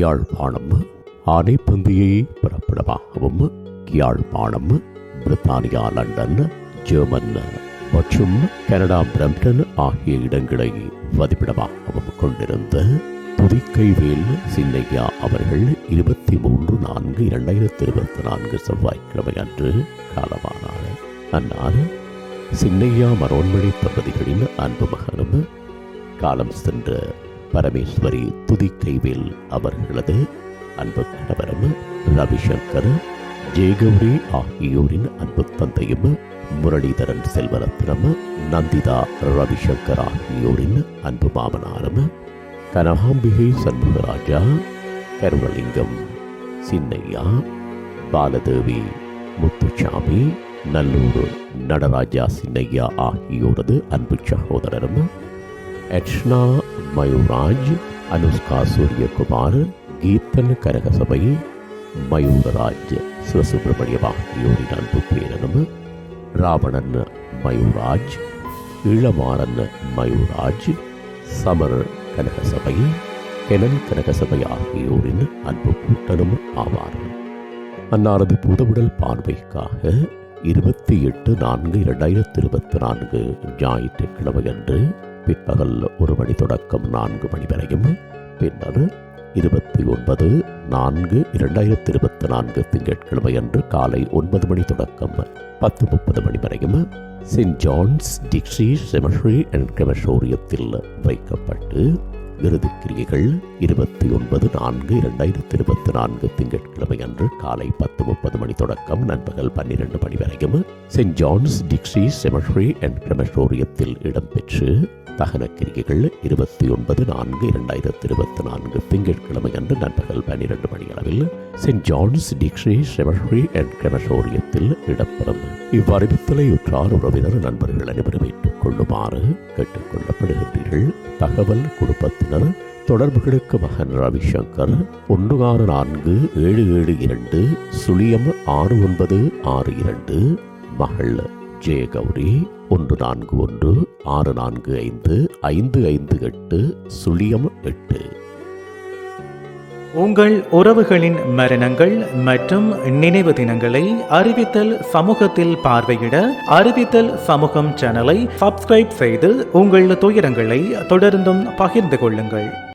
யாழ்ப்பாணம் ஆனைப்பந்தியை பிறப்பிடமாகவும் யாழ்ப்பாணம் பிரித்தானியா லண்டன் ஜெர்மன் மற்றும் கனடா பிரம்டன் ஆகிய இடங்களை வதிப்பிடமாகவும் கொண்டிருந்த துதிக்கைவேல் சின்னையா அவர்கள் இருபத்தி மூன்று நான்கு இரண்டாயிரத்தி இருபத்தி நான்கு செவ்வாய்க்கிழமை அன்று காலமானார். அன்னார் சின்னையா மரோன்மணி தம்பதிகளின் அன்பு மகனும் காலம் சென்ற பரமேஸ்வரி துதிக்கைவேல் அவர்களது அன்பு கணவரும் ரவிசங்கர் ஜெயகௌரி ஆகியோரின் அன்பு தந்தையும் முரளிதரன் செல்வரத்னம் நந்திதா ரவிசங்கர் ஆகியோரின் அன்பு மாமனாரும் கனகாம்பிகை சண்முகராஜா கருணலிங்கம் சின்னையா பாலதேவி முத்துச்சாமி நல்லூர் நடராஜா சின்னையா ஆகியோரது அன்பு சகோதரரும் எட்ஷ்னா மயூராஜ் அனுஷ்கா சூரியகுமார் கீர்த்தன் கனகசபை மயூரராஜ் சிவசுப்பிரமணிய ஆகியோரின் அன்பு பேரனும் ராவணன் மயூராஜ் இளமாறன் மயூராஜ் சமர் கனகசபை கெனன் கனகசபை ஆகியோரின் அன்பு கூட்டனும் ஆவார் அன்னாரது புதவுடல் பார்வைக்காக இருபத்தி எட்டு நான்கு இரண்டாயிரத்தி இருபத்தி நான்கு ஞாயிற்றுக்கிழமையன்று பிற்பகல் ஒரு மணி தொடக்கம் நான்கு மணி வரையும். பின்னர் இருபத்தி ஒன்பது நான்கு இரண்டாயிரத்தி இருபத்தி நான்கு திங்கட்கிழமை அன்று காலை ஒன்பது மணி தொடக்கம் பத்து முப்பது மணி வரையும். Saint John's Dixie Cemetery and கிரமஷோரியத்தில் வைக்கப்பட்டு இறுதிக்கிரியைகள் இருபத்தி ஒன்பது நான்கு இரண்டாயிரத்தி இருபத்தி நான்கு திங்கட்கிழமை அன்று காலை பத்து முப்பது மணி தொடக்கம் நண்பகல் பன்னிரண்டு மணி வரைக்கும் Saint John's Dixie Cemetery and கிரமஷோரியத்தில் இடம்பெற்று தகன கிரிகைகள் இருபத்தி ஒன்பது நான்கு இரண்டாயிரத்தி இருபத்தி நான்கு. திங்கட்கிழமை அன்று நண்பகல் பன்னிரண்டு மணி அளவில் செயின்ட் ஜான்ஸ் டிக்ஷரி செமஸ்ரி அண்ட் கிரமசோரியத்தில் இடம்பெறும் இவ்வறிவித்தலை உற்றார் உறவினர் நண்பர்கள் அனைவரும் ஏற்றுக் கொள்ளுமாறு கேட்டுக்கொள்ளப்படுகின்றீர்கள். தகவல் குடும்பத்தினர் தொடர்புகளுக்கு மகன் ரவிசங்கர் ஒன்று ஆறு நான்கு ஏழு ஏழு இரண்டு சுழியம் ஆறு ஒன்பது ஆறு இரண்டு மகள் ஜெயகௌரி ஒன்று நான்கு ஒன்று ஆறு நான்கு ஐந்து ஐந்து ஐந்து எட்டு சுழியம் எட்டு. உங்கள் உறவுகளின் மரணங்கள் மற்றும் நினைவு தினங்களை அறிவித்தல் சமூகத்தில் பார்வையிட அறிவித்தல் சமூகம் சேனலை சப்ஸ்கிரைப் செய்து உங்கள் துயரங்களை தொடர்ந்தும் பகிர்ந்து கொள்ளுங்கள்.